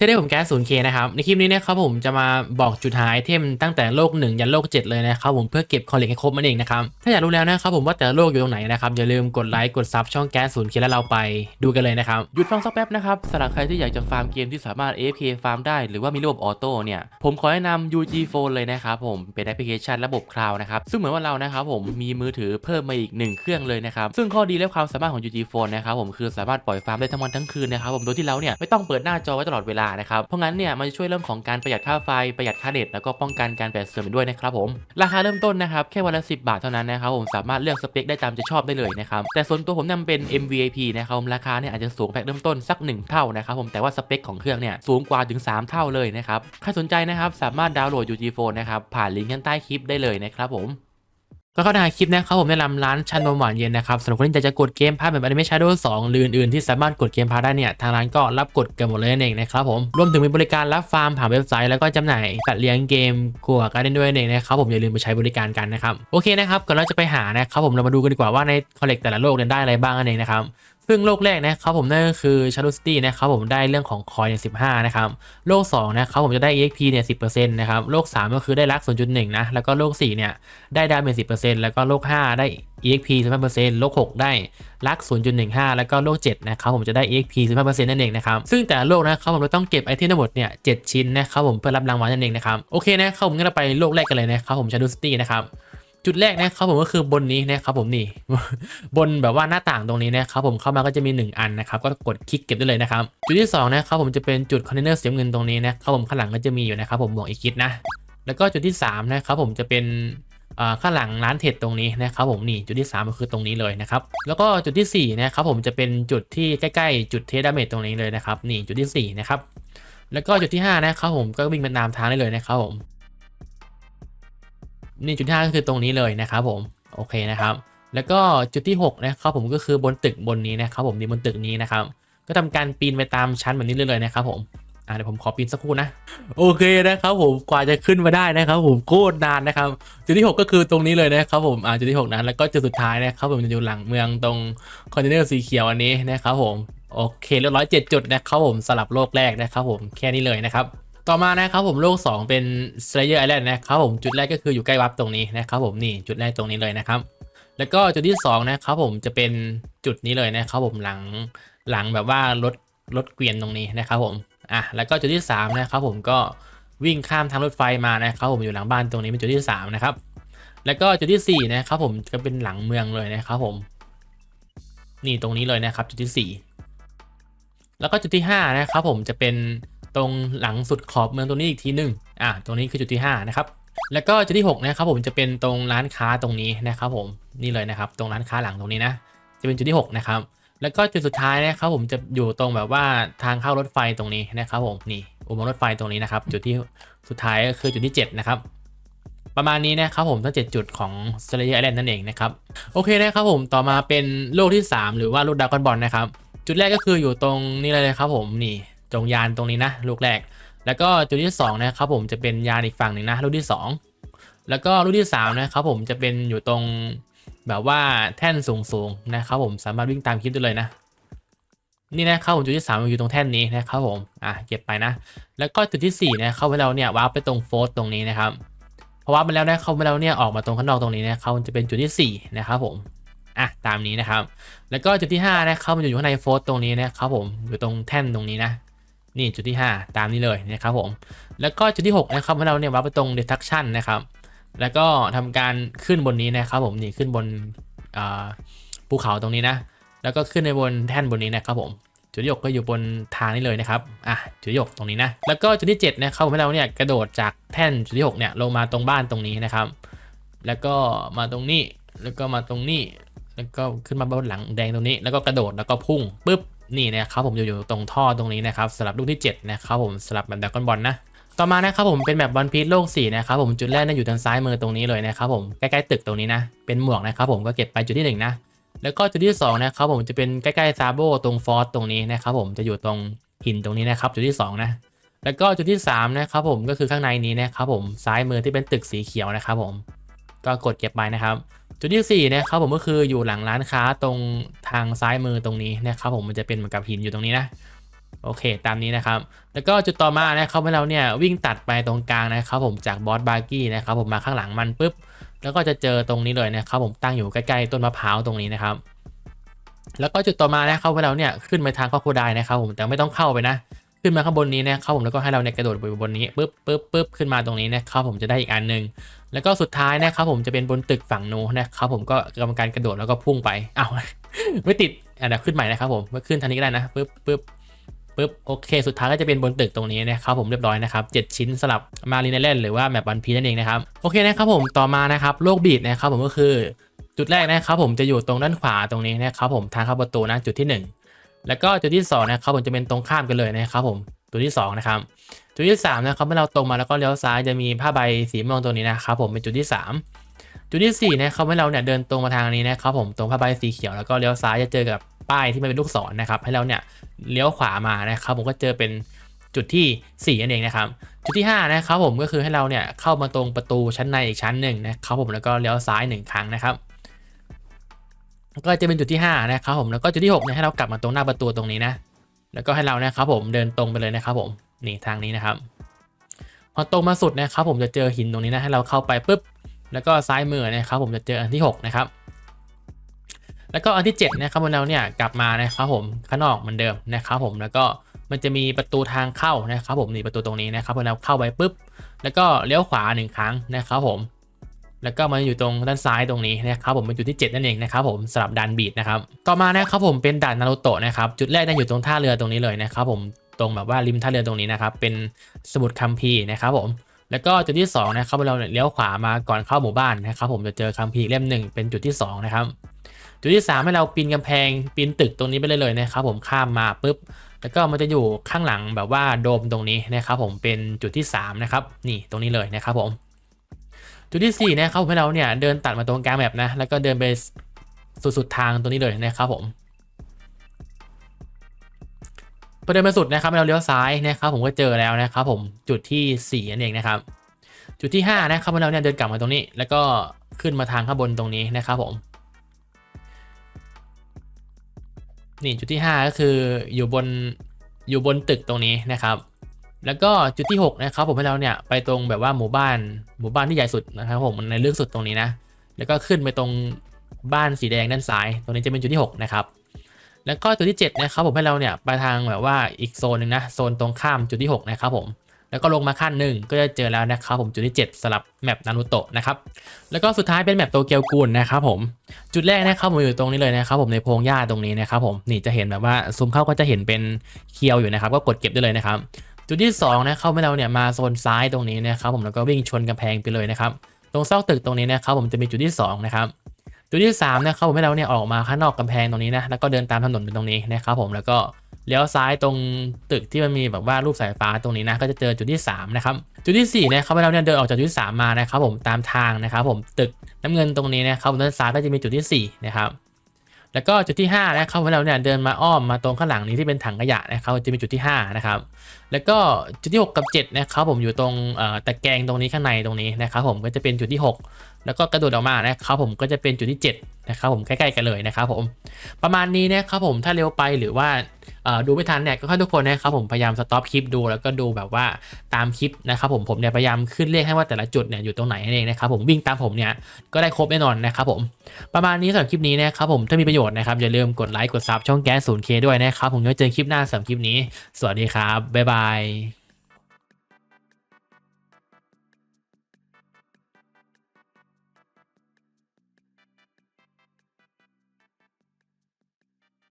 เทได้ผมแก๊สศูนย์เคนะครับ ในคลิปนี้นะครับผมจะมาบอกจุดหาไอเทมตั้งแต่โลก 1 ยันโลก 7 เลยนะครับผมเพื่อเก็บคอลเลกให้ครบมันเองนะครับถ้าอยากรู้แล้วนะครับผมว่าแต่ละโลกอยู่ตรงไหนนะครับอย่าลืมกดไลค์กดซับช่องแก๊สศูนย์เคแล้วเราไปดูกันเลยนะครับหยุดฟังสักแป๊บนะครับสำหรับใครที่อยากจะฟาร์มเกมที่สามารถ AFK ฟาร์มได้หรือว่ามีระบบออโต้เนี่ยผมขอแนะนำ UG Phone เลยนะครับผมเป็นแอปพลิเคชันระบบคลาวนะครับซึ่งเหมือนว่าเรานะครับผมมีมือถือเพิ่มมาอีก 1 เครื่องเลยนะครับซึ่งข้อดีและความสามารถของ UG Phone นะครับผมคือสามารถปล่อยฟาร์มได้ทั้งวันทั้งคืนนะครับผมโดยที่เราเนี่ยไม่ต้องเปิดหน้าจอไว้ตลอดเวลานะครับเพราะงั้นเนี่ยมันจะช่วยเรื่องของการประหยัดค่าไฟประหยัดค่าเน็ตแล้วก็ป้องกันการแปดเสื่อมด้วยนะครับผมราคาเริ่มต้นนะครับแค่วันละ 10 บาทเท่านั้นนะครับผมสามารถเลือกสเปคได้ตามใจชอบได้เลยนะครับแต่ส่วนตัวผมนำเป็น MVIP นะครับผมราคาเนี่ยอาจจะสูงแพ็คเริ่มต้นสัก 1 เท่านะครับผมแต่ว่าสเปคของเครื่องเนี่ยสูงกว่าถึง 3 เท่าเลยนะครับใครสนใจนะครับสามารถดาวน์โหลด UG Phone นะครับผ่านลิงก์ข้างใต้คลิปได้เลยนะครับผม ก็เข้าในคลิปนะครับผมแนะนำร้านชันนมหวานเย็นนะครับสำหรับคนที่อยากจะกดเกมพาร์ทแบบ Anime Shadow 2 หรืออื่นๆที่สามารถกดเกมพาร์ทได้เนี่ย ทางร้านก็รับกดกันหมดเลยนั่นเองนะครับผมรวมถึงมีบริการรับฟาร์มผ่านเว็บไซต์แล้วก็จำหน่ายสัตว์เลี้ยงเกมกัวการเล่นด้วยนั่นเองนะครับผมอย่าลืมไปใช้บริการกันนะครับโอเคนะครับก่อนเราจะไปหานะครับผมเรามาดูกันดีกว่าว่าในคอลเลกแต่ละโลกเนี่ยได้อะไรบ้างนั่นเองนะครับ ซึ่งโลกแรกนะครับผมนั่นก็คือ Shadow City นะครับผมได้เรื่องของคอยเนี่ย15นะครับโลก2นะครับผมจะได้ EXP เนี่ย10%นะครับโลก 3 ก็คือได้ลัก 0.1 นะ แล้วก็โลก 4 เนี่ยได้ดาเมจ10%แล้วก็โลก 5 ได้ EXP 15%โลก 6 ได้ลัก 0.15 แล้วก็โลก 7 นะครับผมจะได้ EXP 15%นั่นเองนะครับ ซึ่งแต่ละโลกนะครับผมเราต้องเก็บไอเทมทั้งหมดเนี่ย 7 ชิ้นนะครับผมเพื่อรับรางวัลนั่นเองนะครับ โอเคนะครับผมงั้นเราไปโลกแรกกันเลยนะครับผม Shadow City นะครับ จุดแรกนะครับผมก็คือบนนี้นะครับผมนี่ บนแบบว่าหน้าต่างตรงนี้นะครับผมเข้ามาก็จะมี 1 อันนะครับ ก็กดคลิกเก็บได้เลยนะครับ จุดที่2นะครับผมจะเป็นจุดคอนเทนเนอร์สีน้ำเงินตรงนี้นะครับผมข้างหลังก็จะมีอยู่นะครับผมบอกอีกคิดนะ แล้วก็จุดที่3นะครับผมจะเป็นข้างหลังร้านเทรดตรงนี้นะครับผมนี่จุดที่ 3 ก็คือตรงนี้เลยนะครับ แล้วก็จุดที่4นะครับผมจะเป็นจุดที่ใกล้ๆ จุดเทสดาเมจตรงนี้เลยนะครับนี่จุดที่4นะครับแล้วก็จุดที่5นะครับผมก็วิ่งไปตามทางได้เลยนะครับผม นี่จุดที่ห้าก็คือตรงนี้เลยนะครับผมโอเคนะครับ แล้วก็จุดที่ 6 นะครับผมก็คือบนตึกบนนี้นะครับผมนี่บนตึกนี้นะครับ ก็ทำการปีนไปตามชั้นแบบนี้เลยเลยนะครับผมอ่าเดี๋ยวผมขอปีนสักครู่นะ โอเคนะครับผมกว่าจะขึ้นมาได้นะครับผมโคตรนานนะครับ จุดที่ 6 ก็คือตรงนี้เลยนะครับผมอ่าจุดที่ 6 นั้นแล้วก็จุดสุดท้ายนะครับผมจะอยู่หลังเมืองตรงคอนเทนเนอร์สีเขียวอันนี้นะครับผมโอเคเรียบร้อยเจ็ดจุดนะครับผมสลับโลกแรกนะครับผมแค่นี้เลยนะครับ ต่อมานะครับผมโลก 2 เป็น Slayer Island นะครับผมจุดแรกก็คืออยู่ใกล้วับตรงนี้นะครับผมนี่จุดแรกตรงนี้เลยนะครับ แล้วก็จุดที่2นะครับผมจะเป็นจุดนี้เลยนะครับผมหลังหลังแบบว่ารถรถเกวียนตรงนี้นะครับผมอะแล้วก็จุดที่3นะครับผมก็วิ่งข้ามทางรถไฟมานะครับผมอยู่หลังบ้านตรงนี้เป็นจุดที่3นะครับแล้วก็จุดที่4นะครับผมก็เป็นหลังเมืองเลยนะครับผม นี่ตรงนี้เลยนะครับจุดที่ 4 แล้วก็จุดที่5นะครับผมจะเป็น ตรงหลังสุดขอบเมืองตรงนี้อีกทีหนึ่งอะตรงนี้คือจุดที่ 5 นะครับ แล้วก็จุดที่ 6 นะครับผมจะเป็นตรงร้านค้าตรงนี้นะครับผมนี่เลยนะครับ ตรงร้านค้าหลังตรงนี้นะ จะเป็นจุดที่ 6 นะครับ แล้วก็จุดสุดท้ายนะครับผมจะอยู่ตรงแบบว่าทางเข้ารถไฟตรงนี้นะครับผมนี่อุโมงค์รถไฟตรงนี้นะครับจุดที่สุดท้ายก็คือจุดที่ 7 นะครับประมาณนี้นะครับผมทั้ง 7 จุดของ s l a y e r Island นั่นเองนะครับโอเคนะครับผมต่อมาเป็นโลกที่ 3 หรือว่าโลกดาวกอนบอลนะครับ จุดแรกก็คืออยู่ตรงนี้เลยนะครับผมนี่ ตรงยานตรงนี้นะลูกแรก แล้วก็จุดที่2นะครับผมจะเป็นยานอีกฝั่งหนึ่งนะลูกที่ 2 แล้วก็ลูกที่3นะครับผมจะเป็นอยู่ตรงแบบว่าแท่นสูงๆนะครับผมสามารถวิ่งตามคลิปได้เลยนะนี่นะครับผมจุดที่3มันอยู่ตรงแท่นนี้นะครับผมอะเก็บไปนะ แล้วก็จุดที่4นะครับเวลาเนี่ยวาร์ปไปตรงโฟสตรงนี้นะครับพอวาร์ปมาแล้วนะเขาไปแล้วเนี่ยออกมาตรงข้างนอกตรงนี้นะครับมันจะเป็นจุดที่4นะครับผมอะตามนี้นะครับ แล้วก็จุดที่5นะครับมันอยู่ข้างในโฟสตรงนี้นะครับผมอยู่ตรงแท่นตรงนี้นะ นี่จุดที่ 5 ตามนี้เลยนะครับผม แล้วก็จุดที่ 6 นะครับให้เราเนี่ยวาร์ปไปตรง detection นะครับ แล้วก็ทำการขึ้นบนนี้นะครับผมนี่ขึ้นบนภูเขาตรงนี้นะ แล้วก็ขึ้นในบนแท่นบนนี้นะครับผมจุดที่หกก็อยู่บนทางนี้เลยนะครับอะจุดที่หกตรงนี้นะ แล้วก็จุดที่7นะครับผมให้เราเนี่ยกระโดดจากแท่นจุดที่6เนี่ยลงมาตรงบ้านตรงนี้นะครับ แล้วก็มาตรงนี้ แล้วก็มาตรงนี้ แล้วก็ขึ้นมาบนหลังแดงตรงนี้ แล้วก็กระโดดแล้วก็พุ่งปุ๊บ นี่นะครับผมอยู่อยู่ตรงท่อตรงนี้นะครับสำหรับลูกที่7นะครับผมสำหรับแบบดากอนบอลนะต่อมานะครับผมเป็นแบบวันพี e โลก4นะครับผมจุดแรกนี่อยู่ทางซ้ายมือตรงนี้เลยนะครับผมใกล้ๆตึกตรงนี้นะเป็นหมวกนะครับผมก็เก็บไปจุดที่1นะแล้วก็จุดที่2นะครับผมจะเป็นใกล้ๆซาโบตรงฟอสตรงนี้นะครับผมจะอยู่ตรงหินตรงนี้นะครับจุดที่2นะแล้วก็จุดที่3นะครับผมก็คือข้างในนี้นะครับผมซ้ายมือที่เป็นตึกสีเขียวนะครับผมก็กดเก็บไปนะครับ จุดที่4นะครับผมก็คืออยู่หลังร้านค้าตรงทางซ้ายมือตรงนี้นะครับผมมันจะเป็นเหมือนกับหินอยู่ตรงนี้นะโอเค ตามนี้นะครับ แล้วก็จุดต่อมานะครับให้เราเนี่ยวิ่งตัดไปตรงกลางนะครับผมจากบอสบาร์กี้นะครับผมมาข้างหลังมันปุ๊บ แล้วก็จะเจอตรงนี้เลยนะครับผมตั้งอยู่ใกล้ๆต้นมะพร้าวตรงนี้นะครับ แล้วก็จุดต่อมานะครับให้เราเนี่ยขึ้นไปทางข้อคูไดนะครับผมแต่ไม่ต้องเข้าไปนะ ขึ้นมาข้างบนนี้นะครับผมแล้วก็ให้เราเนี่ยกระโดดไปบนนี้ปุ๊บปุ๊บปุ๊บขึ้นมาตรงนี้นะครับผมจะได้อีกอันหนึ่งแล้วก็สุดท้ายนะครับผมจะเป็นบนตึกฝั่งโน้นนะครับผมก็กรรมการกระโดดแล้วก็พุ่งไปอ้าวไม่ติดอะเดี๋ยวขึ้นใหม่นะครับผมมาขึ้นทางนี้ก็ได้นะปุ๊บปุ๊บปุ๊บโอเค สุดท้ายก็จะเป็นบนตึกตรงนี้นะครับผมเรียบร้อยนะครับเจ็ดชิ้นสลับมารีเนเลนหรือว่าแมปวันพีนั่นเองนะครับโอเคนะครับผมต่อมานะครับโลกบีดนะครับผมก็คือจุดแรกนะครับผมจะอยู่ตรงด้านขวาตรงนี้นะครับผมทางเข้าประตูนะจุดที่หนึ่ง แล้วก็จุดที่2นะครับผมจะเป็นตรงข้ามกันเลยนะครับผมจุดที่2นะครับจุดที่3นะครับเมื่อเราตรงมาแล้วก็เลี้ยวซ้ายจะมีผ้าใบสีม่วงตรงนี้นะครับผมเป็นจุดที่ 3 จุดที่4นะครับเมื่อเราเนี่ยเดินตรงมาทางนี้นะครับผมตรงผ้าใบสีเขียวแล้วก็เลี้ยวซ้ายจะเจอกับป้ายที่มันเป็นลูกศรนะครับให้เราเนี่ยเลี้ยวขวามานะครับผมก็เจอเป็นจุดที่4นั่นเองนะครับจุดที่5นะครับผมก็คือให้เราเนี่ยเข้ามาตรงประตูชั้นในอีกชั้นหนึ่งนะครับผมแล้วก็เลี้ยวซ้ายหนึ่งครั้งนะครับ ก็จะเป็นจุดที่ 5 นะครับผมแล้วก็จุดที่6เนี่ยให้เรากลับมาตรงหน้าประตูตรงนี้นะ แล้วก็ให้เรานะครับผมเดินตรงไปเลยนะครับผมนี่ทางนี้นะครับ พอตรงมาสุดนะครับผมจะเจอหินตรงนี้นะให้เราเข้าไปปุ๊บแล้วก็ซ้ายมือนะครับผมจะเจออันที่6นะครับแล้วก็อันที่7นะครับเราเนี่ยกลับมานะครับผมข้างนอกเหมือนเดิมนะครับผมแล้วก็มันจะมีประตูทางเข้านะครับผมนี่ประตูตรงนี้นะครับพอเราเข้าไปปุ๊บ แล้วก็เลี้ยวขวาหนึ่งครั้งนะครับผม แล้วก็มาอยู่ตรงด้านซ้ายตรงนี้นะครับผมเป็นจุดที่ 7 นั่นเองนะครับผมสำหรับด่านบีดนะครับต่อมานะครับผมเป็นด่านนารูโตะนะครับจุดแรกนี่ยอยู่ตรงท่าเรือตรงนี้เลยนะครับผมตรงแบบว่าริมท่าเรือตรงนี้นะครับเป็นสมุดคัมภีร์นะครับผมแล้วก็จุดที่2นะครับเราเนี่ยเลี้ยวขวามาก่อนเข้าหมู่บ้านนะครับผมจะเจอคัมภีร์เล่มหนึ่งเป็นจุดที่2นะครับจุดที่ 3 ให้เราปีนกำแพงปีนตึกตรงนี้ไปเลยเลยนะครับผมข้ามมาปุ๊บแล้วก็มันจะอยู่ข้างหลังแบบว่าโดมตรงนี้นะครับผมเป็นจุดที่3นะครับนี่ตรงนี้เลยนะครับผม จุดที่4นะครับให้เราเนี่ยเดินตัดมาตรงกลางแมปนะ แล้วก็เดินไปสุดๆทางตรงนี้เลยนะครับผมพอเดินไปสุดนะครับเราเลี้ยวซ้ายนะครับผมก็เจอแล้วนะครับผมจุดที่4นั่นเองนะครับ จุดที่5นะครับเราเนี่ยเดินกลับมาตรงนี้ แล้วก็ขึ้นมาทางข้างบนตรงนี้นะครับผมนี่จุดที่ 5 ก็คืออยู่บนอยู่บนตึกตรงนี้นะครับ แล้วก็จุดที่6นะครับผมให้เราเนี่ยไปตรงแบบว่าหมู่บ้านหมู่บ้านที่ใหญ่สุดนะครับผมในเลือกสุดตรงนี้นะ แล้วก็ขึ้นไปตรงบ้านสีแดงด้านซ้าย ตรงนี้จะเป็นจุดที่ 6 นะครับ แล้วก็จุดที่7นะครับผมให้เราเนี่ยไปทางแบบว่าอีกโซนหนึ่งนะโซนตรงข้ามจุดที่ 6 นะครับผมแล้วก็ลงมาขั้นหนึ่งก็จะเจอแล้วนะครับผมจุดที่ 7สลับแมปนารูโตะนะครับแล้วก็สุดท้ายเป็นแมปโตเกียวกูลนะครับผมจุดแรกนะครับผมอยู่ตรงนี้เลยนะครับผมในโพงหญ้าตรงนี้นะครับผมนี่จะเห็นแบบว่าซูมเข้าก็จะเห็นเป็นเคียวอยู่นะครับ ก็กดเก็บได้เลยนะครับ จุดที่2นะเข้าไปเราเนี่ยมาโซนซ้ายตรงนี้นะครับผมแล้วก็วิ่งชนกำแพงไปเลยนะครับ ตรงซอกตึกตรงนี้นะครับผมจะมีจุดที่2นะครับจุดที่3นะครับผมให้เราเนี่ยออกมาข้างนอกกำแพงตรงนี้นะแล้วก็เดินตามถนนตรงนี้นะครับผมแล้วก็เลี้ยวซ้ายตรงตึกที่มันมีแบบว่ารูปสายฟ้าตรงนี้นะก็จะเจอจุดที่3นะครับจุดที่4นะครับให้เราเนี่ยเดินออกจากจุดที่3มานะครับผมตามทางนะครับผมตึกน้ำเงินตรงนี้นะครับด้านซ้ายก็จะมีจุดที่4นะครับ แล้วก็จุดที่5นะครับให้เราเนี่ยเดินมาอ้อมมาตรงข้างหลังนี้ที่เป็นถังขยะนะครับจะมีจุดที่5นะครับแล้วก็จุดที่ 6 กับ7นะครับผมอยู่ตรงตะแกรงตรงนี้ข้างในตรงนี้นะครับผมก็จะเป็นจุดที่ 6 แล้วก็กระโดดออกมานะครับผมก็จะเป็นจุดที่ 7 นะครับผมใกล้ๆกันเลยนะครับผมประมาณนี้นะครับผมถ้าเร็วไปหรือว่าดูไม่ทันเนี่ยก็ให้ทุกคนนะครับผมพยายามสต็อปคลิปดูแล้วก็ดูแบบว่าตามคลิปนะครับผมผมเนี่ยพยายามขึ้นเลขให้ว่าแต่ละจุดเนี่ยอยู่ตรงไหนนั่นเองนะครับผมวิ่งตามผมเนี่ยก็ได้ครบแน่นอนนะครับผมประมาณนี้สำหรับคลิปนี้นะครับผมถ้ามีประโยชน์นะครับอย่าลืมกดไลค์กดซับช่องแก๊สศูนย์เคด้วยนะครับผมไว้เจอคลิปหน้าสำหรับคลิปนี้ สวัสดีครับบ๊ายบาย